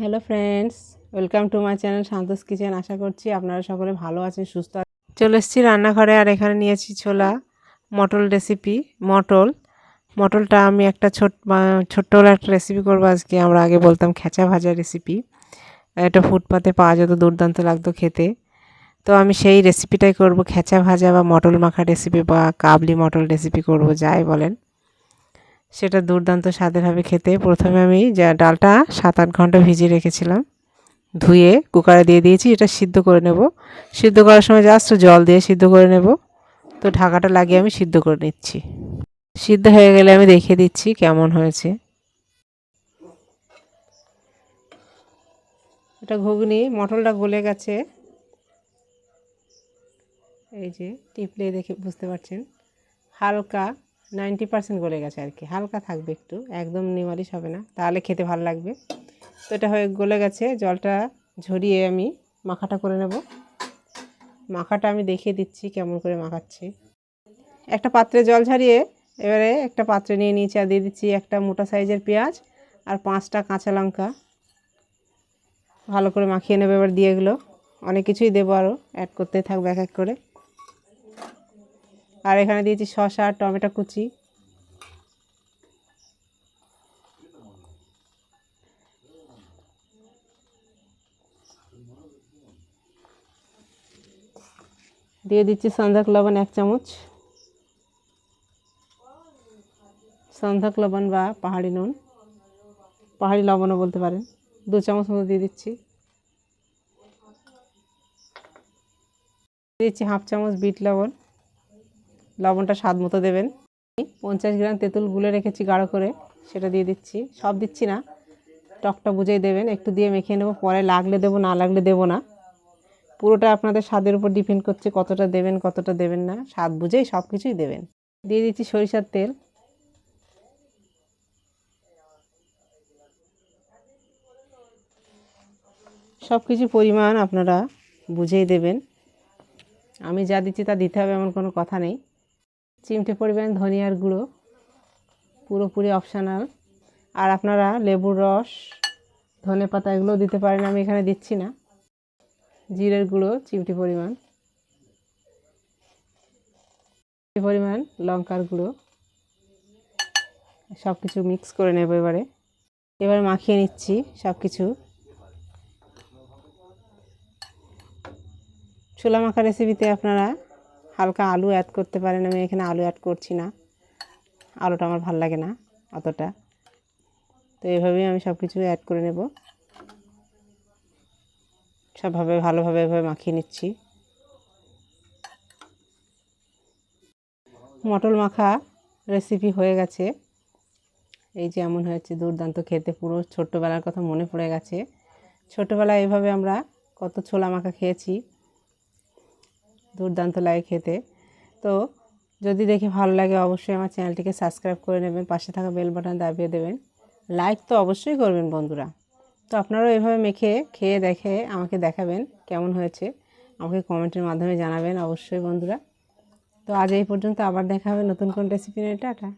Hello friends, welcome to my channel Shanta's kitchen. আশা করছি আপনারা সকলে ভালো আছেন, সুস্থ চলে এসেছি রান্নাঘরে, আর এখানে নিয়েছি ছোলা মটল রেসিপি মটল মটলটা আমি একটা ছোট ছোট্ট একটা রেসিপি করব আজকে। আমরা আগে বলতাম খেঁচা ভাজা রেসিপি এটা ফুটপাতে পাওয়া যেত, দুর্দান্ত লাগতো খেতে। তো আমি সেই রেসিপিটাই করব, খেঁচা ভাজা বা মটল মাখা রেসিপি বা কাবলি মটল রেসিপি করব, যাই বলেন। সেটা দুর্দান্ত স্বাদের হবে খেতে। প্রথমে আমি যা ডালটা সাত আট ঘণ্টা ভিজিয়ে রেখেছিলাম। ধুয়ে কুকারে দিয়ে দিয়েছি, এটা সিদ্ধ করে নেব। সিদ্ধ করার সময় জাস্ট জল দিয়ে সিদ্ধ করে নেব। তো ঢাকাটা লাগিয়ে আমি সিদ্ধ করে নিচ্ছি। সিদ্ধ হয়ে গেলে আমি দেখিয়ে দিচ্ছি কেমন হয়েছে। এটা ঘুগনি মটলটা গলে গেছে। এই যে টিপলে দেখে বুঝতে পারছেন। হালকা নাইনটি পার্সেন্ট গলে গেছে আর কি। হালকা থাকবে একটু, একদম নিমালিশ হবে না, তাহলে খেতে ভালো লাগবে। তো এটা হয়ে গলে গেছে, জলটা ঝরিয়ে আমি মাখাটা করে নেব। মাখাটা আমি দেখিয়ে দিচ্ছি কেমন করে মাখাচ্ছি। একটা পাত্রে জল ঝরিয়ে এবারে একটা পাত্রে নিয়ে নিয়েছি আর দিয়ে দিচ্ছি একটা মোটা সাইজের পেঁয়াজ আর পাঁচটা কাঁচা লঙ্কা। ভালো করে মাখিয়ে নেবে এবার দিয়ে এগুলো। অনেক কিছুই দেবো আরও অ্যাড করতে থাকবে এক এক করে। আর এখানে দিয়েছি শসা, টমেটো কুচি। দিয়ে দিচ্ছি সন্ধ্যাক লবণ এক চামচ। সন্ধ্যাক লবণ বা পাহাড়ি নুন। পাহাড়ি লবণও বলতে পারেন। দু চামচ মতো দিয়ে দিচ্ছি। দিচ্ছি হাফ চামচ বিট লবণ। লবণটা স্বাদ মতো দেবেন। পঞ্চাশ গ্রাম তেঁতুল গুলে রেখেছি গাঢ় করে, সেটা দিয়ে দিচ্ছি। সব দিচ্ছি না, টকটা বুঝেই দেবেন। একটু দিয়ে মেখে নেব, পরে লাগলে দেবো, না লাগলে দেবো না। পুরোটা আপনাদের স্বাদের উপর ডিপেন্ড করছে কতটা দেবেন কতটা দেবেন না। স্বাদ বুঝেই সব কিছুই দেবেন। দিয়ে দিচ্ছি সরিষার তেল। সব কিছু পরিমাণ আপনারা বুঝেই দেবেন। আমি যা দিচ্ছি তা দিতে হবে, এমন কোনো কথা নেই। চিমটে পরিমাণ ধনিয়ার গুঁড়ো, পুরোপুরি অপশানাল আর আপনারা লেবুর রস, ধনে পাতা এগুলো দিতে পারেন, আমি এখানে দিচ্ছি না। জিরের গুঁড়ো, চিমটি পরিমাণ। পরিমাণ, লঙ্কার গুঁড়ো। সব কিছু মিক্স করে নেব এবারে। এবার মাখিয়ে নিচ্ছি সব কিছু ছোলা মাখা রেসিপিতে আপনারা হালকা আলু অ্যাড করতে পারেন। আমি এখানে আলু অ্যাড করছি না। আলুটা আমার ভালো লাগে না অতটা। তো এভাবেই আমি সব কিছু অ্যাড করে নেব। সবভাবে ভালোভাবে এভাবে মাখিয়ে নিচ্ছি। মটল মাখা রেসিপি হয়ে গেছে। এই যে এমন হয়েছে, দুর্দান্ত খেতে। পুরো ছোট্টবেলার কথা মনে পড়ে গেছে। ছোটোবেলায় এভাবে আমরা কত ছোলা মাখা খেয়েছি। দুর্দান্ত লাগে খেতে। তো যদি দেখে ভালো লাগে অবশ্যই আমার চ্যানেলটিকে সাবস্ক্রাইব করে নেবেন, পাশে থাকা বেল বাটন দাবিয়ে দেবেন। লাইক তো অবশ্যই করবেন বন্ধুরা। তো আপনারাও এভাবে মেখে, খেয়ে দেখে আমাকে দেখাবেন কেমন হয়েছে। আমাকে কমেন্টের মাধ্যমে জানাবেন অবশ্যই বন্ধুরা। তো আজ এই পর্যন্ত আবার দেখা হবে নতুন কোন রেসিপি নিয়ে। টাটা।